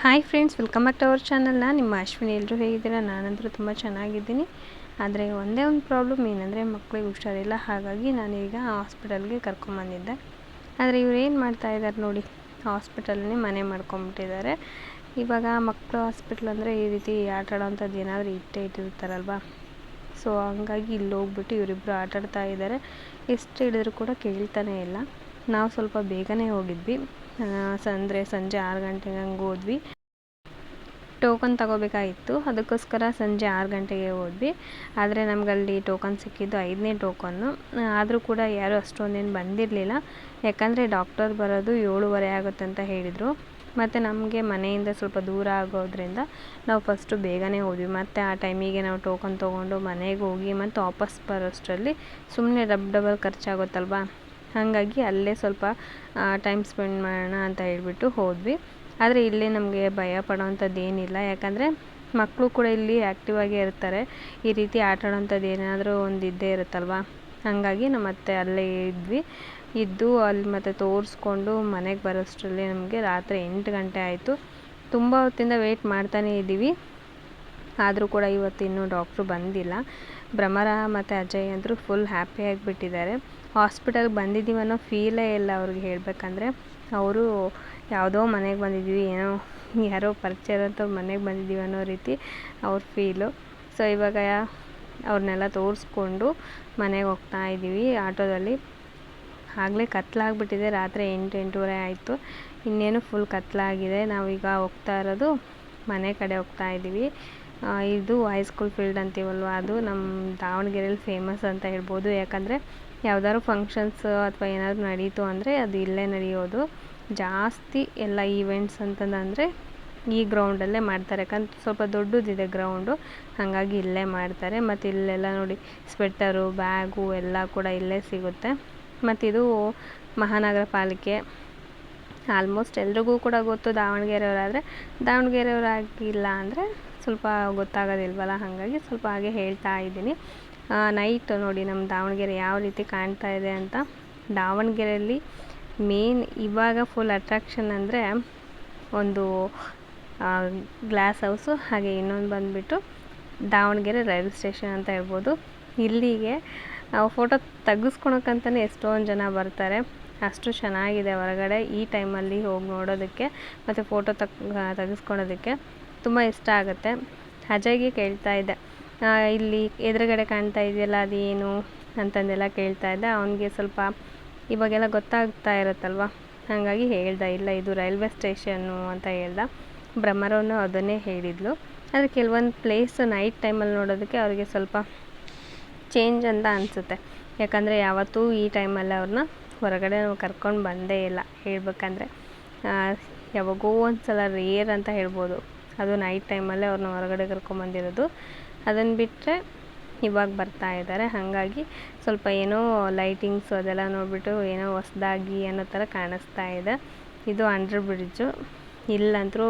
Hi friends, welcome back to our ಚಾನಲ್ನ ನಿಮ್ಮ ಅಶ್ವಿನಿ. ಎಲ್ಲರೂ ಹೇಗಿದ್ದೀರಾ? ನಾನಂತರೂ ತುಂಬ ಚೆನ್ನಾಗಿದ್ದೀನಿ. ಆದರೆ ಒಂದೇ ಒಂದು ಪ್ರಾಬ್ಲಮ್ ಏನಂದರೆ ಮಕ್ಕಳಿಗೆ ಹುಷಾರಿಲ್ಲ. ಹಾಗಾಗಿ ನಾನೀಗ ಹಾಸ್ಪಿಟಲ್ಗೆ ಕರ್ಕೊಂಬಂದಿದ್ದೆ. ಆದರೆ ಇವ್ರು ಏನು ಮಾಡ್ತಾ ಇದ್ದಾರೆ ನೋಡಿ, ಹಾಸ್ಪಿಟಲ್ನೇ ಮನೆ ಮಾಡ್ಕೊಂಬಿಟ್ಟಿದ್ದಾರೆ. ಇವಾಗ ಮಕ್ಕಳು ಹಾಸ್ಪಿಟ್ಲ್ ಅಂದರೆ ಈ ರೀತಿ ಆಟ ಆಡೋವಂಥದ್ದು ಏನಾದರೂ ಇಟ್ಟೇ ಇಟ್ಟಿರ್ತಾರಲ್ವ? ಸೊ, ಹಂಗಾಗಿ ಇಲ್ಲಿ ಹೋಗ್ಬಿಟ್ಟು ಇವರಿಬ್ಬರು ಆಟಾಡ್ತಾ ಇದ್ದಾರೆ. ಎಷ್ಟು ಹಿಡಿದ್ರು ಕೂಡ ಕೇಳ್ತಾನೆ ಇಲ್ಲ. ನಾವು ಸ್ವಲ್ಪ ಬೇಗನೆ ಹೋಗಿದ್ವಿ. ಅಂದರೆ ಸಂಜೆ ಆರು ಗಂಟೆಗೆ ಹಂಗೆ ಹೋದ್ವಿ. ಟೋಕನ್ ತಗೋಬೇಕಾಗಿತ್ತು. ಅದಕ್ಕೋಸ್ಕರ ಸಂಜೆ ಆರು ಗಂಟೆಗೆ ಹೋದ್ವಿ. ಆದರೆ ನಮಗಲ್ಲಿ ಟೋಕನ್ ಸಿಕ್ಕಿದ್ದು ಐದನೇ ಟೋಕನ್ನು ಆದರೂ ಕೂಡ ಯಾರೂ ಅಷ್ಟೊಂದೇನು ಬಂದಿರಲಿಲ್ಲ. ಯಾಕಂದರೆ ಡಾಕ್ಟರ್ ಬರೋದು ಏಳುವರೆ ಆಗುತ್ತೆ ಅಂತ ಹೇಳಿದರು. ಮತ್ತು ನಮಗೆ ಮನೆಯಿಂದ ಸ್ವಲ್ಪ ದೂರ ಆಗೋದ್ರಿಂದ ನಾವು ಫಸ್ಟು ಬೇಗನೆ ಹೋದ್ವಿ. ಮತ್ತು ಆ ಟೈಮಿಗೆ ನಾವು ಟೋಕನ್ ತೊಗೊಂಡು ಮನೆಗೆ ಹೋಗಿ ಮತ್ತು ವಾಪಸ್ ಬರೋಷ್ಟರಲ್ಲಿ ಸುಮ್ಮನೆ ಡಬ್ ಡಬಲ್ ಖರ್ಚಾಗುತ್ತಲ್ವ? ಹಾಗಾಗಿ ಅಲ್ಲೇ ಸ್ವಲ್ಪ ಟೈಮ್ ಸ್ಪೆಂಡ್ ಮಾಡೋಣ ಅಂತ ಹೇಳ್ಬಿಟ್ಟು ಹೋದ್ವಿ. ಆದರೆ ಇಲ್ಲಿ ನಮಗೆ ಭಯ ಪಡೋವಂಥದ್ದು ಏನಿಲ್ಲ. ಯಾಕಂದರೆ ಮಕ್ಕಳು ಕೂಡ ಇಲ್ಲಿ ಆ್ಯಕ್ಟಿವ್ ಆಗೇ ಇರ್ತಾರೆ. ಈ ರೀತಿ ಆಟ ಆಡೋವಂಥದ್ದು ಏನಾದರೂ ಒಂದು ಇದ್ದೇ ಇರುತ್ತಲ್ವ? ಹಾಗಾಗಿ ನಮ್ಮ ಮತ್ತೆ ಅಲ್ಲೇ ಇದ್ವಿ. ಇದ್ದು ಅಲ್ಲಿ ಮತ್ತೆ ತೋರಿಸ್ಕೊಂಡು ಮನೆಗೆ ಬರೋಷ್ಟರಲ್ಲಿ ನಮಗೆ ರಾತ್ರಿ ಎಂಟು ಗಂಟೆ ಆಯಿತು. ತುಂಬ ಹೊತ್ತಿಂದ ವೆಯ್ಟ್ ಮಾಡ್ತಾನೇ ಇದ್ದೀವಿ ಆದರೂ ಕೂಡ ಇವತ್ತು ಇನ್ನೂ ಡಾಕ್ಟ್ರು ಬಂದಿಲ್ಲ. ಭ್ರಮರ ಮತ್ತು ಅಜಯ್ ಅಂದರು ಫುಲ್ ಹ್ಯಾಪಿ ಆಗಿಬಿಟ್ಟಿದ್ದಾರೆ. ಹಾಸ್ಪಿಟಲ್ಗೆ ಬಂದಿದ್ದೀವಿ ಅನ್ನೋ ಫೀಲೇ ಇಲ್ಲ ಅವ್ರಿಗೆ ಹೇಳಬೇಕಂದ್ರೆ. ಅವರು ಯಾವುದೋ ಮನೆಗೆ ಬಂದಿದ್ದೀವಿ, ಏನೋ ಯಾರೋ ಪರಿಚಯ ಇರೋಂಥವ್ರ ಮನೆಗೆ ಬಂದಿದ್ದೀವಿ ಅನ್ನೋ ರೀತಿ ಅವ್ರ ಫೀಲು ಸೊ ಇವಾಗ ಅವ್ರನ್ನೆಲ್ಲ ತೋರಿಸ್ಕೊಂಡು ಮನೆಗೆ ಹೋಗ್ತಾ ಇದ್ದೀವಿ ಆಟೋದಲ್ಲಿ. ಆಗಲೇ ಕತ್ಲಾಗ್ಬಿಟ್ಟಿದೆ ರಾತ್ರಿ ಎಂಟು, ಎಂಟೂವರೆ ಆಯಿತು. ಇನ್ನೇನು ಫುಲ್ ಕತ್ಲಾಗಿದೆ. ನಾವೀಗ ಹೋಗ್ತಾ ಇರೋದು ಮನೆ ಕಡೆ ಹೋಗ್ತಾ ಇದ್ದೀವಿ. ಇದು ಹೈಸ್ಕೂಲ್ ಫೀಲ್ಡ್ ಅಂತೀವಲ್ವ? ಅದು ನಮ್ಮ ದಾವಣಗೆರೆಯಲ್ಲಿ ಫೇಮಸ್ ಅಂತ ಹೇಳ್ಬೋದು. ಯಾಕಂದರೆ ಯಾವ್ದಾದ್ರು ಫಂಕ್ಷನ್ಸ್ ಅಥವಾ ಏನಾದರೂ ನಡೀತು ಅಂದರೆ ಅದು ಇಲ್ಲೇ ನಡೆಯೋದು. ಜಾಸ್ತಿ ಎಲ್ಲ ಈವೆಂಟ್ಸ್ ಅಂತಂದರೆ ಈ ಗ್ರೌಂಡಲ್ಲೇ ಮಾಡ್ತಾರೆ. ಯಾಕಂದ್ರೆ ಸ್ವಲ್ಪ ದೊಡ್ಡದಿದೆ ಗ್ರೌಂಡು ಹಾಗಾಗಿ ಇಲ್ಲೇ ಮಾಡ್ತಾರೆ. ಮತ್ತು ಇಲ್ಲೆಲ್ಲ ನೋಡಿ ಸ್ವೆಟರು ಬ್ಯಾಗು ಎಲ್ಲ ಕೂಡ ಇಲ್ಲೇ ಸಿಗುತ್ತೆ. ಮತ್ತು ಇದು ಮಹಾನಗರ ಪಾಲಿಕೆ. ಆಲ್ಮೋಸ್ಟ್ ಎಲ್ರಿಗೂ ಕೂಡ ಗೊತ್ತು ದಾವಣಗೆರೆಯವರಾದರೆ ದಾವಣಗೆರೆಯವರಾಗಿಲ್ಲ ಅಂದರೆ ಸ್ವಲ್ಪ ಗೊತ್ತಾಗೋದಿಲ್ವಲ್ಲ, ಹಾಗಾಗಿ ಸ್ವಲ್ಪ ಹಾಗೆ ಹೇಳ್ತಾ ಇದ್ದೀನಿ. ನೈಟ್ ನೋಡಿ ನಮ್ಮ ದಾವಣಗೆರೆ ಯಾವ ರೀತಿ ಕಾಣ್ತಾ ಇದೆ ಅಂತ. ದಾವಣಗೆರೆಯಲ್ಲಿ ಮೇನ್ ಇವಾಗ ಫುಲ್ ಅಟ್ರಾಕ್ಷನ್ ಅಂದರೆ ಒಂದು ಗ್ಲಾಸ್ ಹೌಸು ಹಾಗೆ ಇನ್ನೊಂದು ಬಂದುಬಿಟ್ಟು ದಾವಣಗೆರೆ ರೈಲ್ವೆ ಸ್ಟೇಷನ್ ಅಂತ ಹೇಳ್ಬೋದು. ಇಲ್ಲಿಗೆ ಫೋಟೋ ತೆಗೆಸ್ಕೊಳಕ್ಕಂತಲೇ ಎಷ್ಟೊಂದು ಜನ ಬರ್ತಾರೆ. ಅಷ್ಟು ಚೆನ್ನಾಗಿದೆ ಹೊರಗಡೆ ಈ ಟೈಮಲ್ಲಿ ಹೋಗಿ ನೋಡೋದಕ್ಕೆ ಮತ್ತು ಫೋಟೋ ತಗ್ ತೆಗೆಸ್ಕೊಳೋದಕ್ಕೆ. ತುಂಬ ಇಷ್ಟ ಆಗುತ್ತೆ. ಅಜಯ್ಗೆ ಕೇಳ್ತಾ ಇದ್ದೆ. ಇಲ್ಲಿ ಎದುರುಗಡೆ ಕಾಣ್ತಾ ಇದೆಯಲ್ಲ, ಅದೇನು ಅಂತಂದೆಲ್ಲ ಕೇಳ್ತಾ ಇದ್ದೆ. ಅವನಿಗೆ ಸ್ವಲ್ಪ ಇವಾಗೆಲ್ಲ ಗೊತ್ತಾಗ್ತಾ ಇರುತ್ತಲ್ವ? ಹಾಗಾಗಿ ಹೇಳ್ದೆ, ಇಲ್ಲ, ಇದು ರೈಲ್ವೆ ಸ್ಟೇಷನ್ನು ಅಂತ ಹೇಳ್ದ. ಭ್ರಮರವನ್ನು ಅದನ್ನೇ ಹೇಳಿದ್ಲು. ಆದರೆ ಕೆಲವೊಂದು ಪ್ಲೇಸು ನೈಟ್ ಟೈಮಲ್ಲಿ ನೋಡೋದಕ್ಕೆ ಅವ್ರಿಗೆ ಸ್ವಲ್ಪ ಚೇಂಜ್ ಅಂತ ಅನಿಸುತ್ತೆ. ಯಾಕಂದರೆ ಯಾವತ್ತೂ ಈ ಟೈಮಲ್ಲಿ ಅವ್ರನ್ನ ಹೊರಗಡೆ ನಾವು ಕರ್ಕೊಂಡು ಬಂದೇ ಇಲ್ಲ ಹೇಳ್ಬೇಕಂದ್ರೆ. ಯಾವಾಗೋ ಒಂದು ಸಲ ರೇರ್ ಅಂತ ಹೇಳ್ಬೋದು. ಅದು ನೈಟ್ ಟೈಮಲ್ಲೇ ಅವ್ರನ್ನ ಹೊರಗಡೆ ಕರ್ಕೊಂಬಂದಿರೋದು ಅದನ್ನು ಬಿಟ್ಟರೆ ಇವಾಗ ಬರ್ತಾ ಇದ್ದಾರೆ ಹಾಗಾಗಿ ಸ್ವಲ್ಪ ಏನೋ ಲೈಟಿಂಗ್ಸು ಅದೆಲ್ಲ ನೋಡಿಬಿಟ್ಟು ಏನೋ ಹೊಸ್ದಾಗಿ ಅನ್ನೋ ಥರ ಕಾಣಿಸ್ತಾ ಇದೆ. ಇದು ಅಂಡರ್ ಬ್ರಿಡ್ಜು ಇಲ್ಲಂತರೂ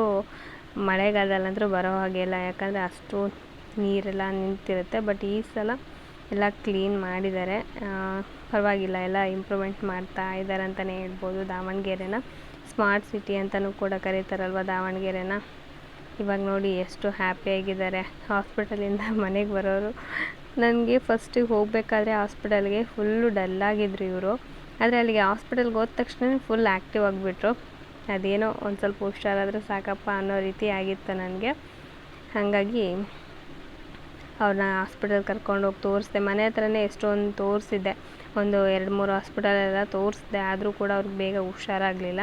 ಮಳೆಗಾಲದಲ್ಲಂತರೂ ಬರೋ ಇಲ್ಲ. ಯಾಕಂದರೆ ಅಷ್ಟು ನೀರೆಲ್ಲ ನಿಂತಿರುತ್ತೆ. ಬಟ್ ಈ ಸಲ ಎಲ್ಲ ಕ್ಲೀನ್ ಮಾಡಿದ್ದಾರೆ. ಪರವಾಗಿಲ್ಲ. ಎಲ್ಲ ಇಂಪ್ರೂವ್ಮೆಂಟ್ ಮಾಡ್ತಾ ಇದ್ದಾರೆ ಅಂತಲೇ ಹೇಳ್ಬೋದು. ದಾವಣಗೆರೆನ. ಸ್ಮಾರ್ಟ್ ಸಿಟಿ ಅಂತಲೂ ಕೂಡ ಕರೀತಾರಲ್ವ ದಾವಣಗೆರೆನ? ಇವಾಗ ನೋಡಿ ಎಷ್ಟು ಹ್ಯಾಪಿಯಾಗಿದ್ದಾರೆ ಹಾಸ್ಪಿಟಲಿಂದ ಮನೆಗೆ ಬರೋರು. ನನಗೆ ಫಸ್ಟಿಗೆ ಹೋಗಬೇಕಾದ್ರೆ ಹಾಸ್ಪಿಟಲ್ಗೆ ಫುಲ್ಲು ಡಲ್ಲಾಗಿದ್ರು ಇವರು. ಆದರೆ ಅಲ್ಲಿಗೆ ಹಾಸ್ಪಿಟಲ್ಗೆ ಹೋದ ತಕ್ಷಣ ಫುಲ್ ಆ್ಯಕ್ಟಿವ್ ಆಗಿಬಿಟ್ರು. ಅದೇನೋ ಒಂದು ಸ್ವಲ್ಪ ಹುಷಾರಾದರೆ ಸಾಕಪ್ಪ ಅನ್ನೋ ರೀತಿ ಆಗಿತ್ತು ನನಗೆ. ಹಾಗಾಗಿ ಅವ್ರನ್ನ ಹಾಸ್ಪಿಟಲ್ ಕರ್ಕೊಂಡು ಹೋಗಿ ತೋರಿಸ್ದೆ. ಮನೆ ಹತ್ರನೇ ಎಷ್ಟೊಂದು ತೋರಿಸಿದ್ದೆ. ಒಂದು ಎರಡು ಮೂರು ಹಾಸ್ಪಿಟಲೆಲ್ಲ ತೋರಿಸ್ದೆ. ಆದರೂ ಕೂಡ ಅವ್ರಿಗೆ ಬೇಗ ಹುಷಾರಾಗಲಿಲ್ಲ.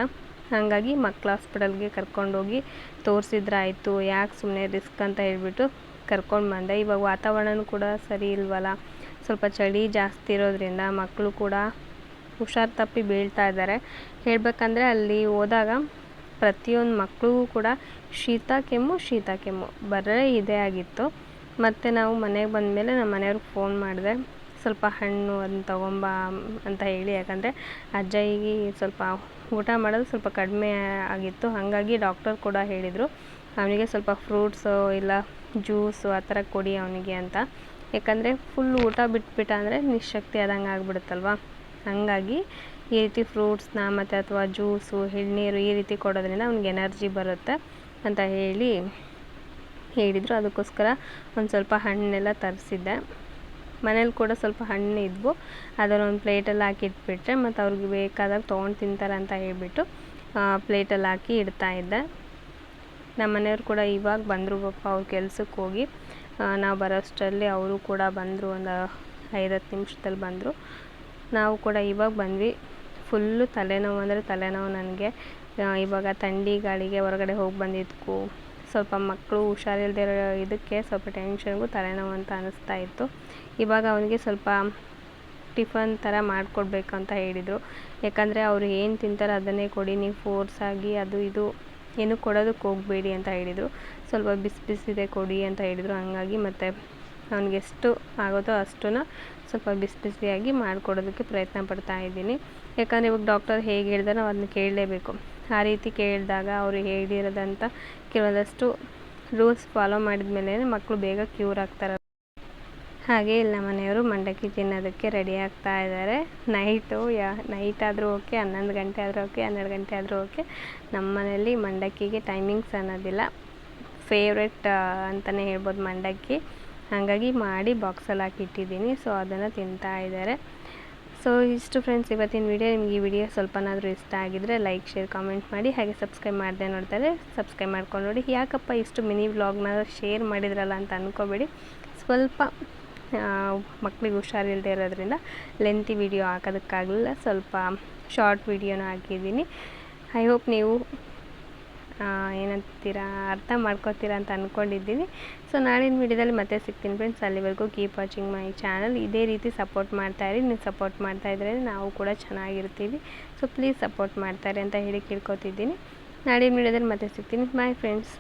ಹಾಗಾಗಿ ಮಕ್ಳು ಹಾಸ್ಪಿಟಲ್ಗೆ ಕರ್ಕೊಂಡೋಗಿ ತೋರಿಸಿದ್ರಾಯ್ತು. ಯಾಕೆ ಸುಮ್ಮನೆ ರಿಸ್ಕ್ ಅಂತ ಹೇಳಿಬಿಟ್ಟು ಕರ್ಕೊಂಡು ಬಂದೆ. ಇವಾಗ ವಾತಾವರಣನೂ ಕೂಡ ಸರಿ ಇಲ್ವಲ್ಲ. ಸ್ವಲ್ಪ ಚಳಿ ಜಾಸ್ತಿ ಇರೋದ್ರಿಂದ ಮಕ್ಕಳು ಕೂಡ ಹುಷಾರು ತಪ್ಪಿ ಬೀಳ್ತಾ ಇದ್ದಾರೆ. ಹೇಳಬೇಕಂದ್ರೆ ಅಲ್ಲಿ ಹೋದಾಗ ಪ್ರತಿಯೊಂದು ಮಕ್ಕಳಿಗೂ ಕೂಡ ಶೀತ ಕೆಮ್ಮು ಶೀತ ಕೆಮ್ಮು. ಬರೇ ಇದೇ ಆಗಿತ್ತು. ಮತ್ತು ನಾವು ಮನೆಗೆ ಬಂದಮೇಲೆ ನಮ್ಮ ಮನೆಯವ್ರಿಗೆ ಫೋನ್ ಮಾಡಿದೆ. ಸ್ವಲ್ಪ ಹಣ್ಣು ಅದನ್ನ ತಗೊಂಬಾ ಅಂತ ಹೇಳಿ. ಯಾಕಂದರೆ ಅಜ್ಜಯ್ಯಗೆ ಸ್ವಲ್ಪ ಊಟ ಮಾಡೋದು ಸ್ವಲ್ಪ ಕಡಿಮೆ ಆಗಿತ್ತು. ಹಾಗಾಗಿ ಡಾಕ್ಟರ್ ಕೂಡ ಹೇಳಿದರು, ಅವನಿಗೆ ಸ್ವಲ್ಪ ಫ್ರೂಟ್ಸು ಇಲ್ಲ ಜ್ಯೂಸು ಆ ಥರ ಕೊಡಿ ಅವನಿಗೆ ಅಂತ. ಯಾಕಂದರೆ ಫುಲ್ ಊಟ ಬಿಟ್ಬಿಟ್ಟ ಅಂದರೆ ನಿಶಕ್ತಿ ಆದಂಗೆ ಆಗ್ಬಿಡುತ್ತಲ್ವ? ಹಾಗಾಗಿ ಈ ರೀತಿ ಫ್ರೂಟ್ಸ್ನ ಮತ್ತು ಅಥವಾ ಜ್ಯೂಸು, ಎಳ್ನೀರು ಈ ರೀತಿ ಕೊಡೋದ್ರಿಂದ ಅವ್ನಿಗೆ ಎನರ್ಜಿ ಬರುತ್ತೆ ಅಂತ ಹೇಳಿ ಹೇಳಿದರು. ಅದಕ್ಕೋಸ್ಕರ ಒಂದು ಸ್ವಲ್ಪ ಹಣ್ಣೆಲ್ಲ ತರಿಸಿದ್ದೆ. ಮನೇಲಿ ಕೂಡ ಸ್ವಲ್ಪ ಹಣ್ಣು ಇದ್ವು. ಅದನ್ನೊಂದು ಪ್ಲೇಟಲ್ಲಿ ಹಾಕಿ ಇಟ್ಬಿಟ್ರೆ ಮತ್ತು ಅವ್ರಿಗೆ ಬೇಕಾದಾಗ ತೊಗೊಂಡು ತಿಂತಾರೆ ಅಂತ ಹೇಳ್ಬಿಟ್ಟು ಪ್ಲೇಟಲ್ಲಿ ಹಾಕಿ ಇಡ್ತಾಯಿದ್ದೆ ನಮ್ಮ ಮನೆಯವ್ರು ಕೂಡ ಇವಾಗ ಬಂದರು ಪಾಪ ಅವ್ರ ಕೆಲ್ಸಕ್ಕೆ ಹೋಗಿ. ನಾವು ಬರೋಷ್ಟರಲ್ಲಿ ಅವರು ಕೂಡ ಬಂದರು, ಒಂದು ಐದು ಹತ್ತು ನಿಮಿಷದಲ್ಲಿ ಬಂದರು. ನಾವು ಕೂಡ ಇವಾಗ ಬಂದ್ವಿ. ಫುಲ್ಲು ತಲೆನೋವು ಅಂದರೆ ತಲೆನೋವು ನನಗೆ. ಇವಾಗ ಥಂಡಿ ಗಾಳಿಗೆ ಹೊರಗಡೆ ಹೋಗಿ ಬಂದಿದ್ದಕ್ಕೂ ಸ್ವಲ್ಪ ಮಕ್ಕಳು ಹುಷಾರಿಲ್ಲದೆ ಇರೋ ಇದಕ್ಕೆ ಸ್ವಲ್ಪ ಟೆನ್ಷನ್ಗೂ ತಲೆನೋವು ಅಂತ ಅನ್ನಿಸ್ತಾ ಇತ್ತು. ಇವಾಗ ಅವನಿಗೆ ಸ್ವಲ್ಪ ಟಿಫನ್ ಥರ ಮಾಡಿಕೊಡ್ಬೇಕಂತ ಹೇಳಿದರು. ಯಾಕಂದರೆ ಅವರು ಏನು ತಿಂತಾರೆ ಅದನ್ನೇ ಕೊಡಿ, ನೀವು ಫೋರ್ಸಾಗಿ ಅದು ಇದು ಏನು ಕೊಡೋದಕ್ಕೆ ಹೋಗಬೇಡಿ ಅಂತ ಹೇಳಿದರು. ಸ್ವಲ್ಪ ಬಿಸಿ ಬಿಸಿದೆ ಕೊಡಿ ಅಂತ ಹೇಳಿದರು. ಹಂಗಾಗಿ ಮತ್ತು ಅವ್ನಿಗೆ ಎಷ್ಟು ಆಗುತ್ತೋ ಅಷ್ಟನ್ನು ಸ್ವಲ್ಪ ಬಿಸಿ ಬಿಸಿಯಾಗಿ ಮಾಡಿಕೊಡೋದಕ್ಕೆ ಪ್ರಯತ್ನ ಪಡ್ತಾ ಇದ್ದೀನಿ. ಯಾಕಂದರೆ ಇವಾಗ ಡಾಕ್ಟರ್ ಹೇಗೆ ಹೇಳಿದಾರೆ ನಾವು ಅದನ್ನ ಕೇಳಲೇಬೇಕು. ಆ ರೀತಿ ಕೇಳಿದಾಗ ಅವರು ಹೇಳಿರೋದಂಥ ಕೆಲವೊಂದಷ್ಟು ರೂಲ್ಸ್ ಫಾಲೋ ಮಾಡಿದ ಮೇಲೆ ಮಕ್ಕಳು ಬೇಗ ಕ್ಯೂರ್ ಆಗ್ತಾರೆ. ಹಾಗೆ ಇಲ್ಲ ಮನೆಯವರು ಮಂಡಕ್ಕಿ ತಿನ್ನೋದಕ್ಕೆ ರೆಡಿ ಆಗ್ತಾ ಇದ್ದಾರೆ. ನೈಟು ಯಾ ನೈಟ್ ಆದರೂ ಓಕೆ ಹನ್ನೊಂದು ಗಂಟೆ ಆದರೂ ಓಕೆ ಹನ್ನೆರಡು ಗಂಟೆ ಆದರೂ ಓಕೆ ನಮ್ಮ ಮನೆಯಲ್ಲಿ ಮಂಡಕ್ಕಿಗೆ ಟೈಮಿಂಗ್ಸ್ ಅನ್ನೋದಿಲ್ಲ. ಫೇವ್ರೆಟ್ ಅಂತಲೇ ಹೇಳ್ಬೋದು ಮಂಡಕ್ಕಿ. ಹಾಗಾಗಿ ಮಾಡಿ ಬಾಕ್ಸಲ್ಲಿ ಹಾಕಿಟ್ಟಿದ್ದೀನಿ. ಸೊ ಅದನ್ನು ತಿಂತಾ ಇದ್ದಾರೆ. ಸೊ ಇಷ್ಟು ಫ್ರೆಂಡ್ಸ್ ಇವತ್ತಿನ ವಿಡಿಯೋ ನಿಮ್ಗೆ ಈ ವಿಡಿಯೋ ಸ್ವಲ್ಪನಾದರೂ ಇಷ್ಟ ಆಗಿದ್ರೆ ಲೈಕ್ ಶೇರ್ ಕಾಮೆಂಟ್ ಮಾಡಿ, ಹಾಗೆ ಸಬ್ಸ್ಕ್ರೈಬ್ ಮಾಡದೆ ನೋಡ್ತಾರೆ ಸಬ್ಸ್ಕ್ರೈಬ್ ಮಾಡ್ಕೊಂಡು ನೋಡಿ. ಯಾಕಪ್ಪ ಇಷ್ಟು ಮಿನಿ ವ್ಲಾಗ್ನ ಶೇರ್ ಮಾಡಿದ್ರಲ್ಲ ಅಂತ ಅಂದ್ಕೋಬೇಡಿ ಸ್ವಲ್ಪ ಮಕ್ಳಿಗೆ ಹುಷಾರಿಲ್ಲದೆ ಇರೋದ್ರಿಂದ ಲೆಂತಿ ವಿಡಿಯೋ ಹಾಕೋದಕ್ಕಾಗಲಿಲ್ಲ. ಸ್ವಲ್ಪ ಶಾರ್ಟ್ ವಿಡಿಯೋನ ಹಾಕಿದ್ದೀನಿ. ಐ ಹೋಪ್ ನೀವು ಏನಂತೀರಾ, ಅರ್ಥ ಮಾಡ್ಕೋತೀರಾ ಅಂತ ಅಂದ್ಕೊಂಡಿದ್ದೀನಿ ಸೊ ನಾಳಿನ ವಿಡಿಯೋದಲ್ಲಿ ಮತ್ತೆ ಸಿಗ್ತೀನಿ ಫ್ರೆಂಡ್ಸ್ ಅಲ್ಲಿವರೆಗೂ ಕೀಪ್ ವಾಚಿಂಗ್ ಮೈ ಚಾನಲ್ ಇದೇ ರೀತಿ ಸಪೋರ್ಟ್ ಮಾಡ್ತಾಯಿರಿ ನೀವು ಸಪೋರ್ಟ್ ಮಾಡ್ತಾ ಮಾಡ್ತಾಯಿದ್ರೆ ನಾವು ಕೂಡ ಚೆನ್ನಾಗಿರ್ತೀವಿ. ಸೊ ಪ್ಲೀಸ್ ಸಪೋರ್ಟ್ ಮಾಡ್ತಾರೆ ಅಂತ ಹೇಳಿ ಕೇಳ್ಕೊತಿದ್ದೀನಿ. ನಾಳಿನ ವಿಡಿಯೋದಲ್ಲಿ ಮತ್ತೆ ಸಿಗ್ತೀನಿ. My friends